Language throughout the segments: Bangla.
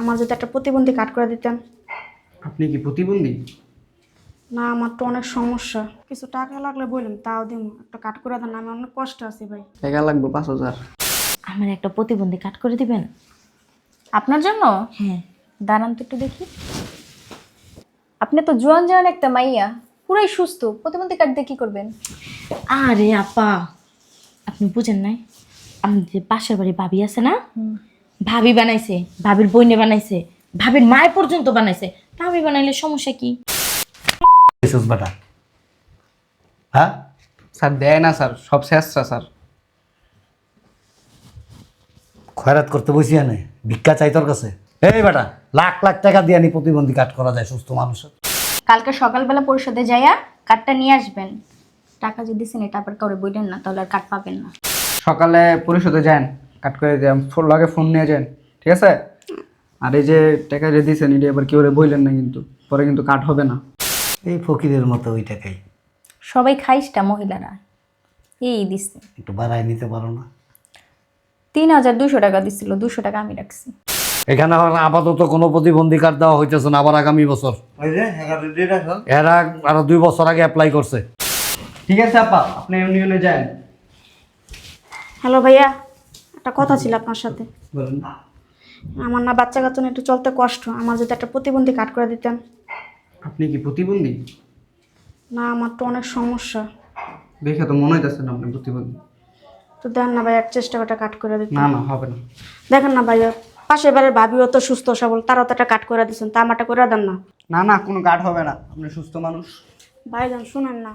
আমার যদি একটা প্রতিবন্ধী কাট করে দিতেন। আপনি কি প্রতিবন্ধী? না আমার তো অনেক সমস্যা। কিছু টাকা লাগলে বললাম তাও দিম। একটা কাট করে দেন আমি অনেক কষ্ট আছি ভাই। টাকা লাগবে পাঁচ হাজার। আমার একটা প্রতিবন্ধী কাট করে দিবেন? আপনার জন্য? হ্যাঁ। দাঁড়ান তো একটু দেখি। আপনি তো জোয়ান জোয়ান একটা মাইয়া। পুরাই সুস্থ। প্রতিবন্ধী কার্ড দিয়ে কি করবেন? আরে আপা আপনি বুঝেন নাই? আমাদের পাশের বাড়ি ভাবি আছে না ভাবি বানাইছে ভাবির বইনে বানাইছে ভাবির মায় পর্যন্ত বানাইছে। তা আমি বানাইলে সমস্যা কি? বেটা। হ্যাঁ? স্যার দেয় না স্যার সব শেষরা স্যার খয়রাত করতে বসি আনে ভিক্ষা চাই তোর কাছে। এই বেটা লাখ লাখ টাকা দিয়ে আনি প্রতিবন্ধী কাট করা যায় সুস্থ মানুষের। কালকে সকালবেলা পরিষদে যাইয়া কার্ডটা নিয়ে আসবেন। টাকা যদি দিচ্ছেন এটা আবার কাউরে বইলেন না তাহলে আর কার্ড পাবেন না। সকালে পরিশোধে যান। কাট করে দিয়ে ফোন লাগে ফোন নিয়ে যান ঠিক আছে? আর এই যে টাকা যে দিয়েছেন এটা এবার কেউ বইলেন না কিন্তু পরে কিন্তু কাট হবে না। এই ফকিরের মতো ওই টাকাই সবাই খাইসটা মহিলারা। এই দিচ্ছে একটু বাড়াই নিতে পারো না। তিন হাজার দুশো টাকা দিছিল দুশো টাকা আমি রাখছি। এখানে এখন আপাতত কোনো প্রতিবন্ধী কার্ড দেওয়া হইতেছে না আবার আগামী বছর। এরা আরও দুই বছর আগে অ্যাপ্লাই করছে। ঠিক আছে আপা আপনি এমনি যান। হ্যালো ভাইয়া। একটা কথা ছিল আপনার সাথে। আমার না বাচ্চা কাচ্চা একটু চলতে কষ্ট আমার যদি একটা প্রতিবন্ধী কাট করে দিতেন। আপনি কি প্রতিবন্ধী? না আমার তো অনেক সমস্যা। দেখে তো মনে হইতেছে না আপনি প্রতিবন্ধী। তো দেন না ভাইয়া চেষ্টা করে কাট করে দিতেন। না না হবে না। দেখেন না ভাইয়া পাশের বাড়ির ভাবিও তো সুস্থ সবল তারাও তো একটা কাট করে দিচ্ছেন তা আমারটা করে দেন না। না না কোনো কাট হবে না। আপনি সুস্থ মানুষ। ভাইজান শুনেন না।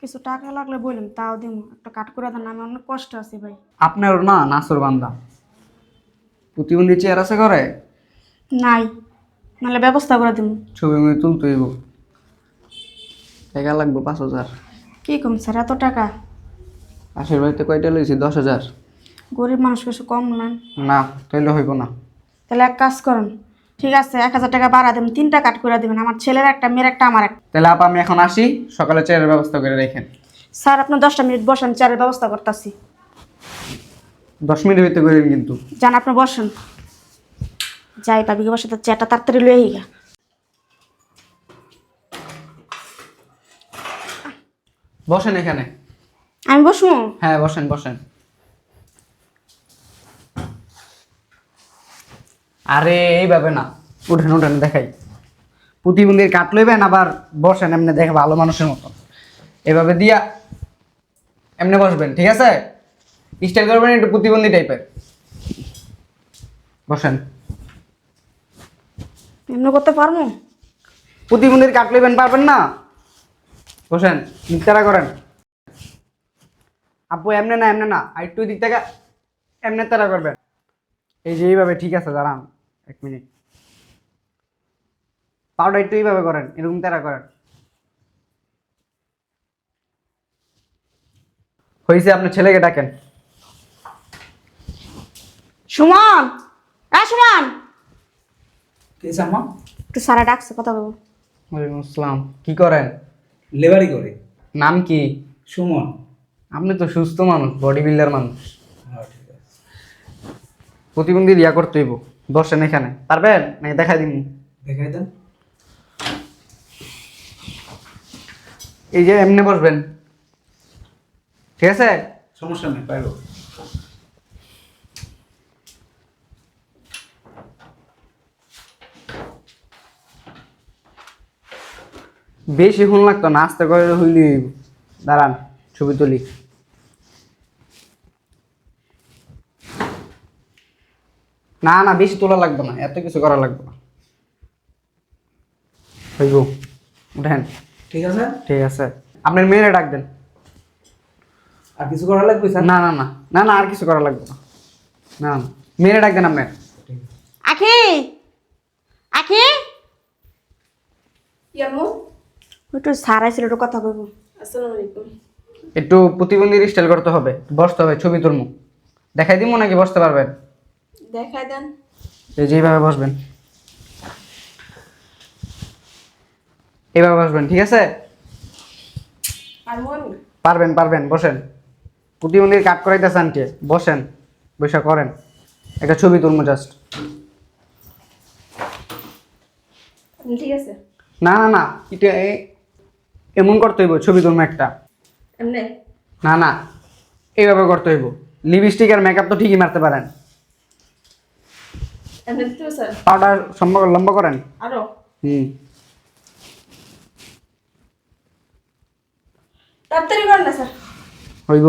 কিছু টাকা লাগলে বললাম তাও দিম একটা কাট করে দেন আমি অনেক কষ্ট আছি ভাই। আপনার না নাসর বান্দা। প্রতিবন্ধী চেয়ার আছে ঘরে? নাই নাহলে ব্যবস্থা করে দিম। ছবি মুভি তুলতে হইব। টাকা লাগবে পাঁচ হাজার। কি কম স্যার এত টাকা? পাশের বাড়িতে কয়টা লইছি? দশ হাজার। গরিব মানুষ কিছু কম নেন। না তাইলে হইব না। তাহলে এক কাজ করুন ঠিক আছে এক হাজার টাকা বাড়া দেবেন তিনটা কাট করে দেবেন আমার ছেলের একটা মেয়ের একটা আমার একটা। তাহলে আপা আমি এখন আসি সকালে চেয়ারের ব্যবস্থা করে রেখেন। স্যার আপনি দশটা মিনিট বসেন চেয়ারের ব্যবস্থা করতেছি। দশ মিনিট হইতে করেন কিন্তু। যান আপনি বসেন। যাই ভাবিকে বসে তো চেয়ারটা তাড়াতাড়ি লয়ে গা বসেন এখানে। আমি বসবো? হ্যাঁ বসেন বসেন। আরে এইভাবে না। উঠেন উঠেন দেখাই। প্রতিবন্ধীর কাট লইবেন আবার বসেন এমনি দেখে ভালো মানুষের মতো এভাবে দিয়া এমনি বসবেন ঠিক আছে? স্টাইল করবেন একটু প্রতিবন্ধী টাইপের। বসেন। এমনি করতে পারব? প্রতিবন্ধীর কাট লইবেন পারবেন না? বসেন নিতারা করেন। আপু এমনে না এমনে না। আর একটু দিক থেকে এমনে তারা করবেন। এই যে এইভাবে ঠিক আছে দাঁড়ান। এক মিনিট। পাউডার একটু এইভাবে করেন এরকম তারা করেন। হয়েছে আপনার ছেলেকে ডাকেন। সুমন আ সুমন। কে জামা একটু সারা ডাকছে কথা বলব। ওয়ালাইকুম আসসালাম কি করেন? লেবারি করে। নাম কি? সুমন। আপনি তো সুস্থ মানুষ বডি বিল্ডার মানুষ। হ্যাঁ ঠিক আছে। প্রতিবন্ধী রিয়া করতে হইব। বসেন এখানে। পারবেন? নাকি দেখাই দিন দেখাই দেন। এই যে এমনি বসবেন। ঠিক আছে? সমস্যা নেই পাইব। বেশি ফোন লাগতো না আস্তে করে হইলি দাঁড়ান ছবি তুলি। না না বেশি তোলা লাগবে না এত কিছু করা লাগবে না। হইব উঠেন। ঠিক আছে? ঠিক আছে। আপনার মেয়েরা ডাক দেন। আর কিছু করা লাগবে স্যার? না না না না না আর কিছু করা লাগবে না। না না মেয়েরা ডাক দেন আপনার। আখি! আখি! একটু সারাই ছিল একটু কথা বলব। একটু প্রতিবন্ধী স্টাইল করতে হবে বসতে হবে ছবি তুলমু দেখাই দিব নাকি বসতে পারবেন? দেখাই দেন। এই যে বসবেন। এইভাবে বসবেন ঠিক আছে? পারবেন পারবেন বসেন। প্রতিবন্ধীর কাট কে বসেন বৈশা করেন। একটা ছবি তুলমু জাস্ট ঠিক আছে। না না না এটা এমন করতে হইব ছবি তুলবো একটা। না না এইভাবে করতে হইব। লিপস্টিক আর মেকআপ তো ঠিকই মারতে পারেন এমনি দিতে হবে স্যার পাউডার সম্ভব লম্বা করেন। আরও। হুম। তাড়াতাড়ি করেন না স্যার। হইব।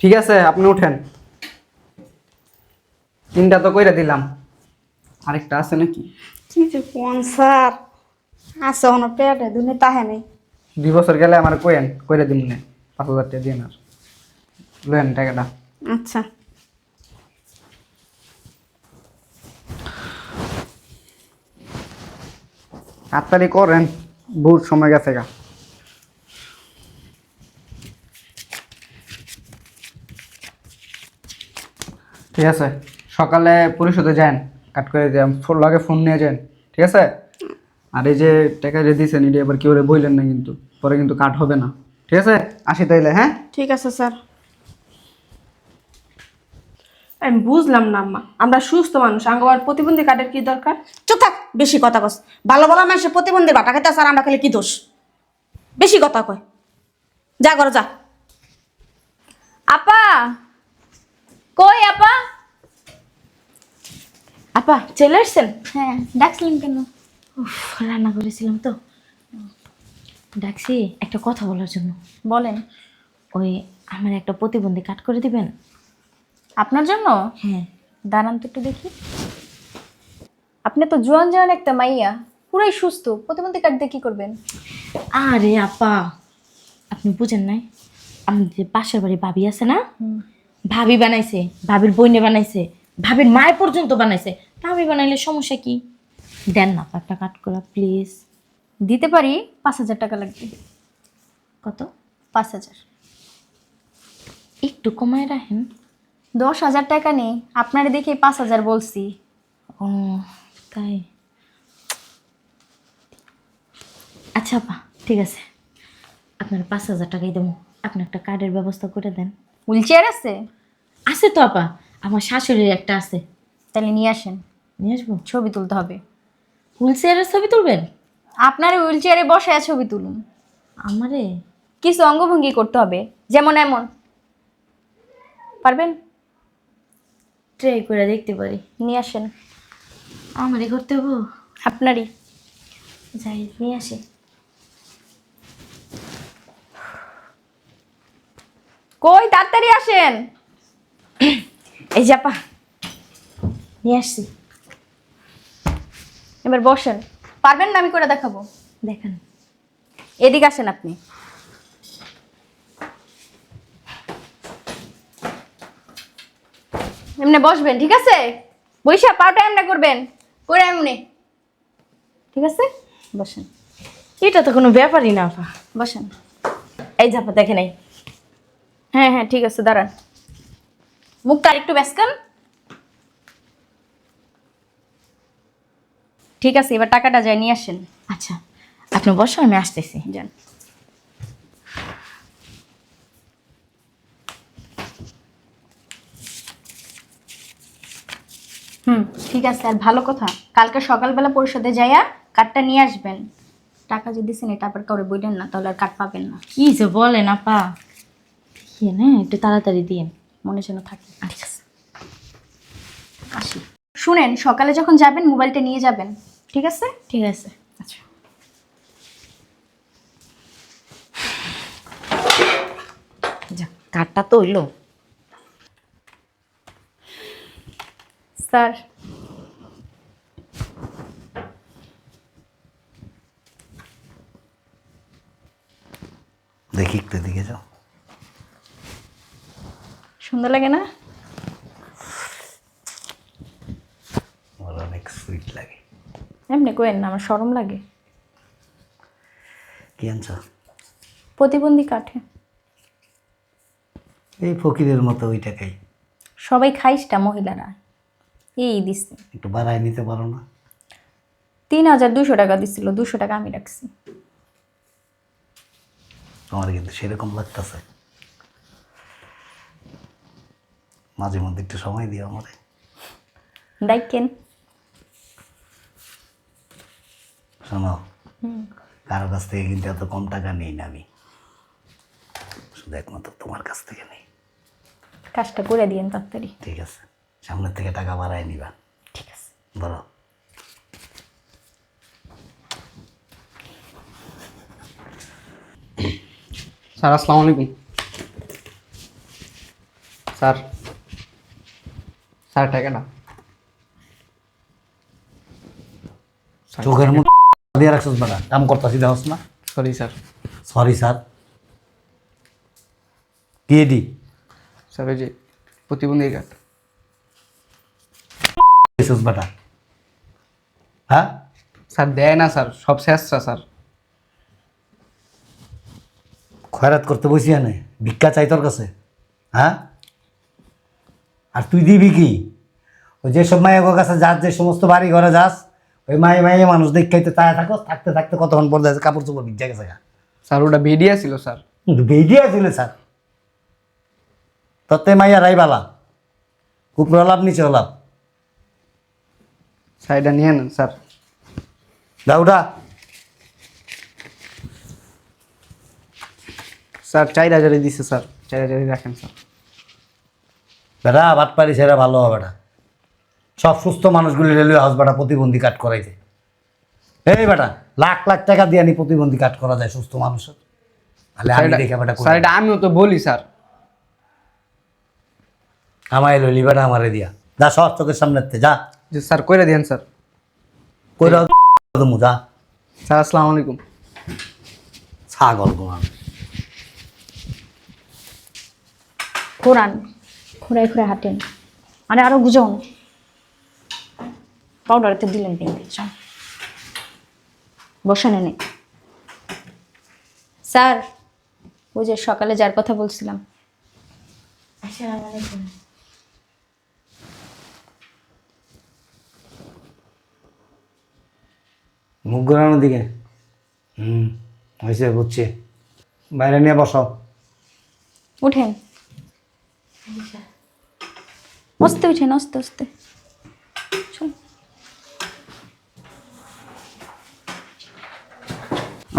ঠিক আছে আপনি উঠেন। তিনটা তো কইরা দিলাম। আরেকটা আছে নাকি? কি যে কোন স্যার? আছে ওনার পেটে দুনে তাহে নেই। দুই বছর গেলে আমার কইেন কইরা দিন না পাঁচ হাজার টাকা দিয়ে আর লয়েন টাকাটা। আচ্ছা। তাড়াতাড়ি করেন, বহুত সময় গেছে গা। ঠিক আছে, সকালে পরিশোধে যান, কাট করে দিলাম ফোন লাগে ফোন নিয়ে যান, ঠিক আছে? আর এই যে টাকা যে দিয়েছেন, এটা এবার কেউ বললেন না কিন্তু, পরে কিন্তু কাট হবে না। ঠিক আছে? আসি তাইলে হ্যাঁ? ঠিক আছে, স্যার। আমি বুঝলাম না আম্মা। আমরা সুস্থ মানুষ আঙ্গবার প্রতিবন্ধী কার্ডের কি দরকার? চুপ থাক বেশি কথা কস। ভালো ভালো মানুষের প্রতিবন্ধী বাটা খাইতে স্যার আমরা খালি কি দোষ? বেশি কথা কয়। যা করো যা। আপা কই আপা? আপা চলে আসছেন? হ্যাঁ ডাকছিলেন কেন? উফ, রান্না করেছিলাম তো। ডাকছি একটা কথা বলার জন্য। বলেন। ওই আমার একটা প্রতিবন্ধী কাট করে দিবেন? আপনার জন্য? হ্যাঁ। দাঁড়ান তো একটু দেখি। আপনি তো জোয়ান জোয়ান একটা মাইয়া পুরাই সুস্থ। প্রতিবন্ধী কার্ড দিয়ে কি করবেন? আরে আপা আপনি বুঝেন নাই? আমাদের পাশের বাড়ি ভাবি আছে না ভাবি বানাইছে ভাবির বইনে বানাইছে ভাবির মায় পর্যন্ত বানাইছে। তা আমি বানাইলে সমস্যা কি? দেন না একটা কাট করা প্লিজ। দিতে পারি পাঁচ হাজার টাকা লাগবে। কত? পাঁচ হাজার। একটু কমায় রাখেন। দশ হাজার টাকা নেই আপনার দেখে পাঁচ হাজার বলছি। ও তাই? আচ্ছা আপা ঠিক আছে। আপনার পাঁচ হাজার টাকাই দেবো। আপনি একটা কার্ডের ব্যবস্থা করে দেন। হুইল চেয়ার আছে? আছে তো আপা। আমার শাশুড়ির একটা আছে। তাহলে নিয়ে আসেন। নিয়ে আসব? ছবি তুলতে হবে। হুইল চেয়ারের ছবি তুলবেন? আপনার হুইল চেয়ারে বসায় ছবি তুলুন। আমারে? কিছু অঙ্গভঙ্গি করতে হবে যেমন এমন। পারবেন? ট্রাই করে দেখতে পারি। নিয়ে আসেন। আমারই করতে হব। আপনারই। যাই নিয়ে আসি। কই তাড়াতাড়ি আসেন। এই জাপা নিয়ে আসছি। এবার বসেন। পারবেন না আমি করে দেখাবো? দেখেন। এদিকে আসেন আপনি। এমনি বসবেন ঠিক আছে? বৈশা পাটা এমনি করবেন করে এমনি। ঠিক আছে? বসেন। এটা তো কোনো ব্যাপারই না আপা। বসেন। এই জাপা দেখে নাই হ্যাঁ হ্যাঁ ঠিক আছে দাঁড়ান। মুখটা একটু ব্যাসকান ঠিক আছে এবার টাকাটা যায় নিয়ে আসেন। আচ্ছা আপনি বসো আমি আসতেছি। যান হুম ঠিক আছে আর ভালো কথা কালকে সকালবেলা পরিষদে যাইয়া কার্ডটা নিয়ে আসবেন। টাকা যদি দিছেন এটা আবার কাউরে বইলেন না তাহলে আর কার্ড পাবেন না। কি যে বলেন আপা? না একটু তাড়াতাড়ি দিন মনে যেন থাকে। আচ্ছা। আসি। শুনেন সকালে যখন যাবেন মোবাইলটা নিয়ে যাবেন। ঠিক আছে? ঠিক আছে। আচ্ছা। যাক কার্ডটা তো হইল। স্যার দেখি একটু দিকে যাও। সুন্দর লাগে না? আমার অনেক সুইট লাগে। এমনি কোয়েন না আমার সরম লাগে। কি আনছ? প্রতিবন্ধী কাঠে। এই ফকিরের মতো ওই টাকাই সবাই খাইসটা মহিলারা। এই দিচ্ছে একটু বাড়ায় নিতে পারো না? তিন হাজার দুশো টাকা দিছিল দুশো টাকা আমি রাখছি। আমার কিন্তু সেরকম লাগতেছে। মাঝে মধ্যে একটু সময় দিও আমারে। ডাইকেন শোনো কারও কাছ থেকে কিন্তু এত কম টাকা নেই না আমি। শুধু একমাত্র তোমার কাছ থেকে নেই। কাজটা করে দিয়েন তাড়াতাড়ি। ঠিক আছে সামনের থেকে টাকা বাড়ায় নিবা। ঠিক আছে। বলো স্যার আসসালামু আলাইকুম। স্যার স্যার টাকা না চোখের মধ্যে দিয়ে রাখছিস বেটা কাম করতেছি দেহস না? Sorry sir. Sorry sir. কি এডি স্যার ওই যে প্রতিবন্ধী কার্ড বেটা। হ্যাঁ? স্যার দেয় না স্যার সব শেষটা স্যার। খয়রাত করতে বসি আনে ভিক্ষা চাই তোর কাছে হ্যাঁ? আর তুই দিবি কি? ওই যেসব মায়ের কাছে যাস যে সমস্ত বাড়ি ঘরে যাস ওই মায়ে মায়ে মানুষ দেখাইতে তায়া থাকো থাকতে থাকতে কতক্ষণ পর দেখে কাপড় চোপড় ভিজা গেছে স্যার ওটা বেরিয়ে ছিল স্যার। বেরিয়ে ছিল স্যার। তত্তে মাইয়া রাইবালা উপরে লাভ নিচে লাভ। স্যার এটা নিয়ে নেন স্যার। দাউডা স্যার চার হাজারে দিছে স্যার। চার হাজারে রাখেন স্যার। বেটা বাট পারি সেটা ভালো হবে না। সব সুস্থ মানুষগুলি রেলওয়ে হাউস বেটা প্রতিবন্ধী কাট করাইছে। এই বেটা লাখ লাখ টাকা দিয়ে নি প্রতিবন্ধী কাট করা যায় সুস্থ মানুষের। তাহলে আমি দেখে বেটা স্যার এটা আমিও তো বলি স্যার। আমায় লইলি বেটা আমারে দিয়া। যা সর চোখের সামনে যা। স্যার কইরা দেন স্যার। কইরা যা। স্যার আসসালামু আলাইকুম। ছাগল তোমার কোরআন ঘুরাই ঘুরে হাঁটেন। আরে আরও গুজন। পাউডারতে দিলেন কিন্তু চল বসেন এনে স্যার ওই যে সকালে যার কথা বলছিলাম। আসসালামু আলাইকুম মুখ ঘোরানোর দিকে। হুম হয়েছে বুঝছি। বাইরে নিয়ে বসো। উঠেন। অস্তে উঠেন অস্তে অস্তে চল।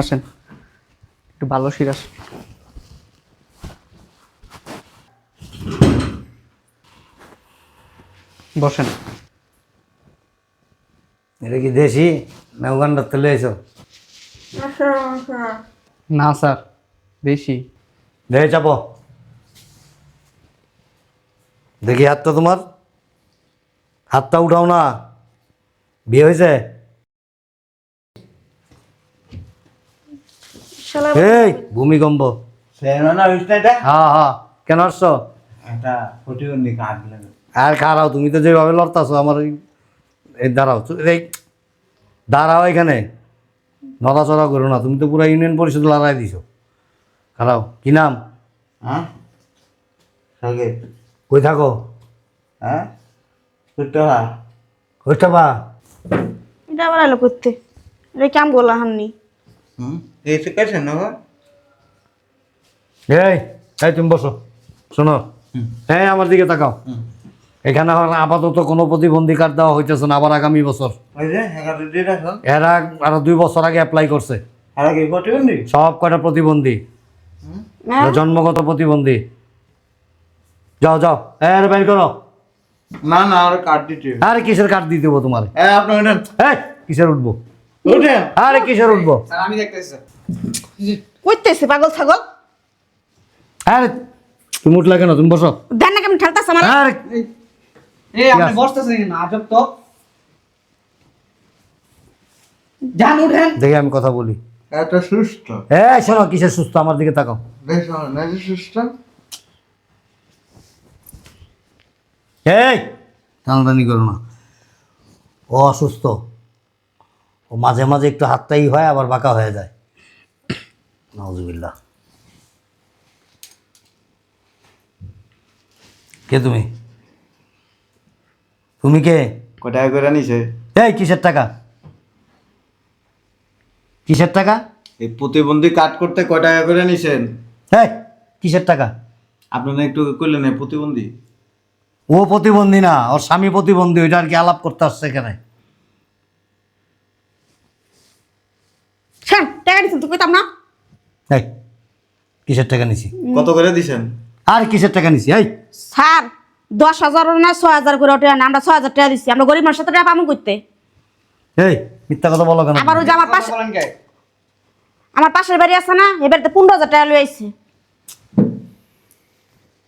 আসেন। একটু ভালো সিরাস বসেন। এটা কি দেশি না উগান্ডার তেলে এসো না স্যার। বেশি দেখে চাপো। দেখি হাতটা তোমার? হাতটা উঠাও না। বিয়ে হয়েছে? এই ভূমিকম্প। হ্যাঁ হ্যাঁ। কেন আসছো? আর খারাও তুমি তো যেভাবে লড়তাছো আমার এই- দাঁড়াও এই দাঁড়াও এখানে। নড়াচড়া করো না তুমি তো পুরো ইউনিয়ন পরিষদ লড়াই দিছো। খারাও কি নাম? হ্যাঁ? কই থাকো? হ্যাঁ? করতে হয় বা এটা আবার এলো করতে। এটা কেমন বললা হাননি হুম? এই তো না এই এই তুমি বসো। শোনো। হ্যাঁ আমার দিকে তাকাও। এখানে আপাতত কোনো প্রতিবন্ধী কার্ড দেওয়া হইতেছে না আবার আগামী বছর। এরা আরও দুই বছর আগে অ্যাপ্লাই করছে। আর কি প্রতিবন্ধী? সব কয়টা প্রতিবন্ধী? জন্মগত প্রতিবন্ধী? যাও যাও। এর বের করো। না না আর কার্ড দিতে আরে কিসের কার্ড দিয়ে দেবো তোমার? হ্যাঁ আপনি ওঠেন। এই কিসের উঠবো? উঠেন। আরে কিসের উঠবো? স্যার আমি দেখতেছি। স্যার কইতেছে পাগল ছাগল? আরে তুমি উঠলা কেন? তুমি বসো। দেন না কেমন ঠেলতাছে আমার। আরে। এই আপনি? বসতেছেন না আজব তো। যান উঠেন। দেখে আমি কথা বলি। এত সুস্থ। এই শোনো কিসের সুস্থ? আমার দিকে তাকাও। বেশ ভালো না সুস্থ। এই! টানাটানি করো না। ও অসুস্থ। ও মাঝে মাঝে একটু হাতটাই হয় আবার বাঁকা হয়ে যায়। নজুবিল্লা কে তুমি? তুমি কে? কোথায় করে নিছে এই কিসের টাকা? কিসের টাকা? এই প্রতিবন্ধী কাট করতে কয় টাকা করে নিছেন হ্যাঁ কিসের টাকা? আপনারা একটু করলেন প্রতিবন্ধী? ও প্রতিবন্ধী না ওর স্বামী প্রতিবন্ধী ওইটা আর কি আলাপ করতে আসছে এখানে। টাকা দিচ্ছেন তো কইতাম না? এই কিসের টাকা নিছি? কত করে দিছেন? আর কিসের টাকা নিছি? এই। স্যার দশ হাজার না ছয় হাজার করে ওঠে আমরা ছয় হাজার টাকা দিচ্ছি আমরা গরিব মানুষের সাথে টাকা পাবো করতে এই মিথ্যা কথা বলো কেন? আবার ওই যে আমার পাশে আমার পাশের বাড়ি আছে না এ বাড়িতে পনেরো হাজার টাকা লই আইছে।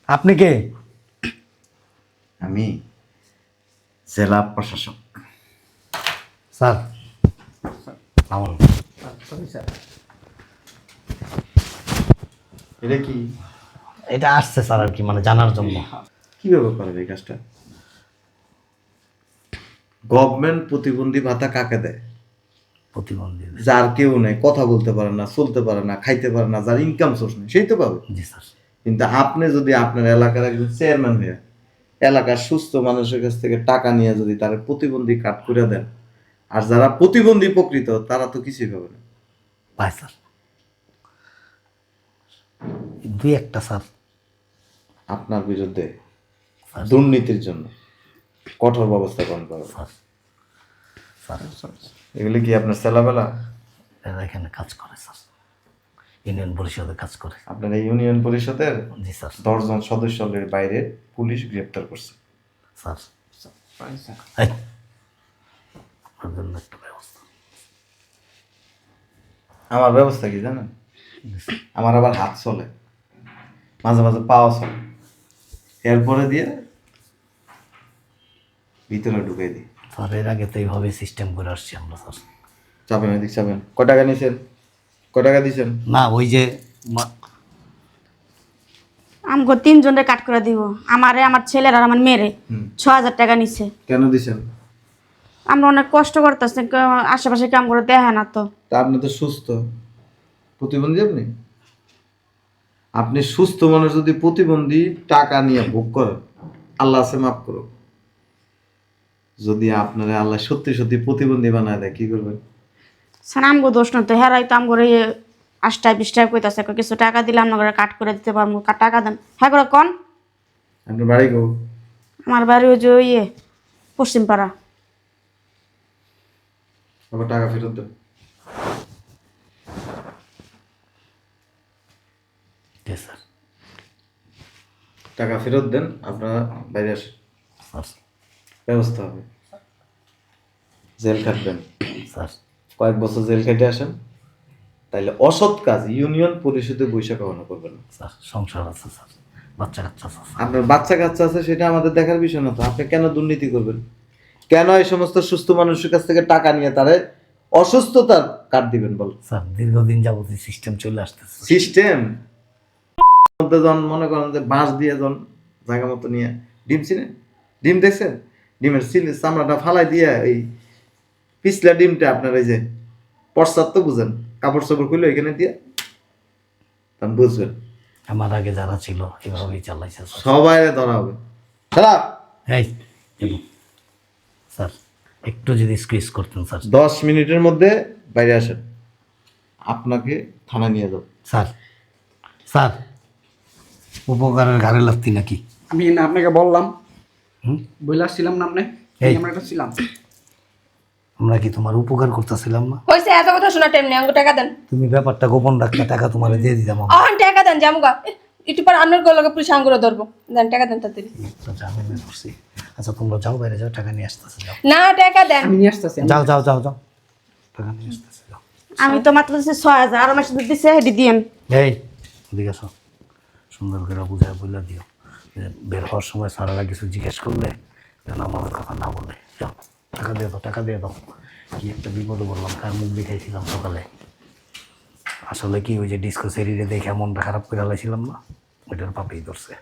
আপনি কে? আমি জেলা প্রশাসক। স্যার। আমার এটা কি? এটা আসছে স্যার আর কি মানে জানার জন্য। কীভাবে করেন এই কাজটা? গভর্নমেন্ট প্রতিবন্ধী ভাতা কাকে দেয়? প্রতিবন্ধী যার কেউ নেই কথা বলতে পারে না চলতে পারে না খাইতে পারে না যার ইনকাম সোর্স নেই সেই তো পাবে। জি স্যার। কিন্তু আপনি যদি আপনার এলাকার একজন চেয়ারম্যান হয়ে এলাকার সুস্থ মানুষের কাছ থেকে টাকা নিয়ে যদি তার প্রতিবন্ধী কাট করে দেন আর যারা প্রতিবন্ধী প্রকৃত তারা তো কিছুই পাবে না। পাই স্যার দুই একটা স্যার। আপনার বিরুদ্ধে দুর্নীতির জন্য কঠোর ব্যবস্থা গ্রহণ করা হবে। স্যার। স্যার। এগুলি কি আপনার ছেলেবেলা এরা এখানে কাজ করে স্যার। ইউনিয়ন পরিষদে কাজ করে। আপনার এই ইউনিয়ন পরিষদের জি স্যার। দশজন সদস্যের বাইরে পুলিশ গ্রেপ্তার করছে। স্যার। এই, জন্য একটা ব্যবস্থা। আমার ব্যবস্থা কি জানেন? আমার আবার হাত চলে। মাঝে মাঝে পাওয়া চলে। এরপরে দিয়ে ভিতরে ঢুকে দিই। স্যার এর আগে তো এইভাবে সিস্টেম করে আসছি আমরা স্যার। চাপেন এদিক চাপেন। ক টাকা নিয়েছেন ক টাকা দিয়েছেন না ওই যে আমাকে তিনজনের কাট করে দিব। আমারে আমার ছেলের আর আমার মেয়েরে। ছ হাজার টাকা নিচ্ছে কেন দিছেন? আমরা অনেক কষ্ট করতেছি আশেপাশে কাম করে দেখা না তো। তা আপনি তো সুস্থ। প্রতিবন্ধী আপনি? আপনি সুস্থ মানুষ যদি প্রতিবন্ধী টাকা নিয়ে ভোগ করেন আল্লাহ আছে মাফ করো যদি আপনারা আল্লাহ সত্যি সত্যি প্রতিবন্ধী বানায় দেয় কি করবেন? আমগো দোষ না তো। হেরাই তো আমগো ইয়ে আষ্টায় বিশটায় কইতাছে কিছু টাকা দিলাম না করে কাট করে দিতে পারব কা- টাকা দেন। হ্যাঁ করে কন? আপনার বাড়ি গো? আমার বাড়ি ওই যে ইয়ে পশ্চিম পাড়া আবার টাকা ফেরত দেন। টাকা ফেরত দেন আপনারা বাইরে আসেন। ব্যবস্থা হবে। জেল খাটবেন। স্যার কয়েক বছর জেল খেটে আসেন তাইলে অসৎ কাজ ইউনিয়ন পরিষদে বৈশাখ কখনো করবেন না। স্যার সংসার আছে স্যার বাচ্চা কাচ্চা আছে আপনার বাচ্চা কাচ্চা আছে সেটা আমাদের দেখার বিষয় না তো। আপনি কেন দুর্নীতি করবেন? কেন এই সমস্ত সুস্থ মানুষের কাছ থেকে টাকা নিয়ে তারে অসুস্থতার কাট দিবেন বল? স্যার দীর্ঘদিন যাবত সিস্টেম চলে আসতেছে। সিস্টেম মধ্যে যখন মনে করেন যে বাঁশ দিয়ে যখন জায়গা মতো নিয়ে ডিম চিনে? ডিম দেখছেন? ডিমের সিলি চামড়াটা ফালাই দিয়ে এই পিছলা ডিমটা আপনার এই যে পশ্চাৎ তো বুঝেন কাপড় চাপড় খুলে এখানে দিয়ে তখন বুঝবেন। আমার আগে যারা ছিল এভাবেই চালাইছে স্যার। সবাই ধরা হবে। খারাপ এই স্যার একটু যদি স্কুইজ করতেন স্যার। দশ মিনিটের মধ্যে বাইরে আসেন। আপনাকে থানা নিয়ে যাব। স্যার স্যার উপকারের ঘাড়ে লাগতি নাকি? আমি না আপনাকে বললাম। হুম? বইলা ছিলাম না আপনি? এই। আমরা ছিলাম। আমরা কি তোমার উপকার করতেছিলাম না হয়েছে এত কথা শোনা টাইম নেই আমাকে টাকা দেন। তুমি ব্যাপারটা গোপন রাখতে টাকা তোমার দিয়ে দিতাম আমরা। অহন টাকা দেন জামুগা একটু পর আপনার গলাকে পুলিশ আঙ্গুরে ধরবো। দেন টাকা দেন তাড়াতাড়ি। তো জামিনে করছি আচ্ছা তোমরা যাও বাইরে যাও টাকা নিয়ে আসতেছে যাও। না টাকা দেন। আমি নিয়ে আসতেছি যাও যাও যাও যাও। টাকা নিয়ে আসতেছে যাও। আমি তো মাত্র দিচ্ছি ছয় হাজার আর মাসে দিচ্ছে হেঁটে দিয়েন। এই এদিকে আসো। সুন্দর করে বুঝায় বলে দিও। বের হওয়ার সময় সারারা কিছু জিজ্ঞেস করলে যেন আমাদের কথা না বলে। যাও। টাকা দিয়ে দাও, টাকা দিয়ে দাও। কি একটা বিপদে বললাম কার মুখ দেখাইছিলাম সকালে? আসলে কি ওই যে ডিস্কো সেরিরে দেখে মনটা খারাপ করে লাইছিলাম না? ওইটার পাপেই ধরছে।